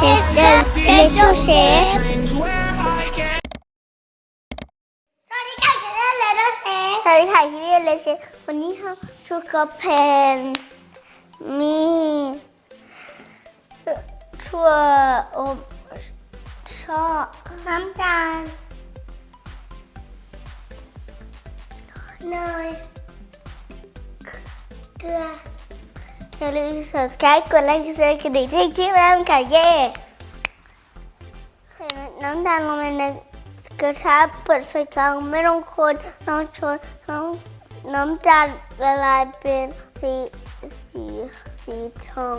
sister little chef สวัสดีค่ะฉันเลโดเซสวัสดีค่ะที่เรียนเลเซวันนี้เราชูกาแฟนมีถั่วอบชอบน้ำตาลเนยเกลือ อย่าลืม subscribe กดไลค์กดแชร์กระดิ่งที่ที่แม่ค่ะเย่ใส่น้ำตาลลงไปในกระทะเปิดไฟกลางไม่ต้องคนน้องชนน้องน้ำตาลละลายเป็นสีสีสีทอง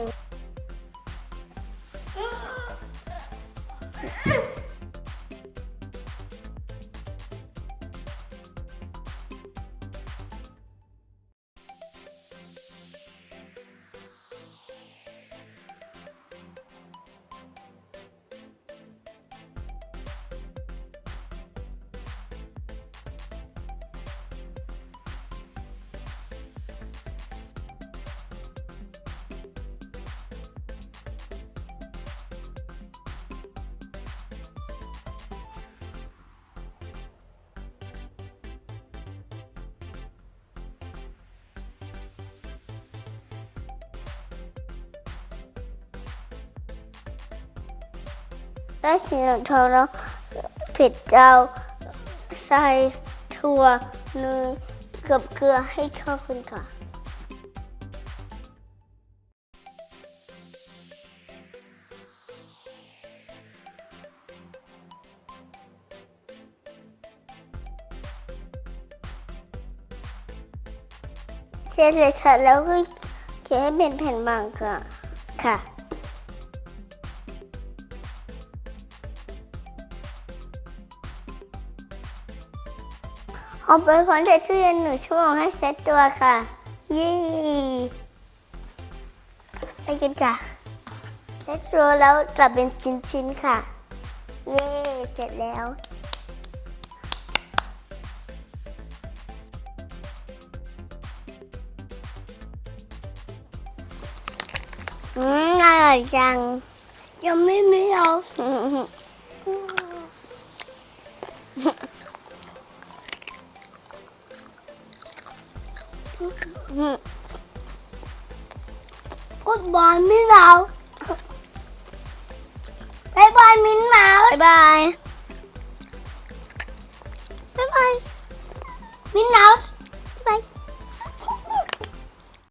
ได้สีเหลืองทองแล้วผิดเจ้าใส่ถั่วเนยกับเกลือให้เข้ากันค่ะเสร็จเลยค่ะแล้วก็เขียนให้เป็นแผ่นบางค่ะค่ะ เอาไปพ้นใส่ตู้เย็นหนึ่งชั่วโมงให้เซ็ตตัวค่ะ ยี่ไปกินค่ะ เซ็ตตัวแล้วจะเป็นชิ้นๆค่ะ เย่เสร็จแล้วอืมอร่อยจัง ยังไม่ไม่เอา กุดบอยมิ้นเมาบายบาย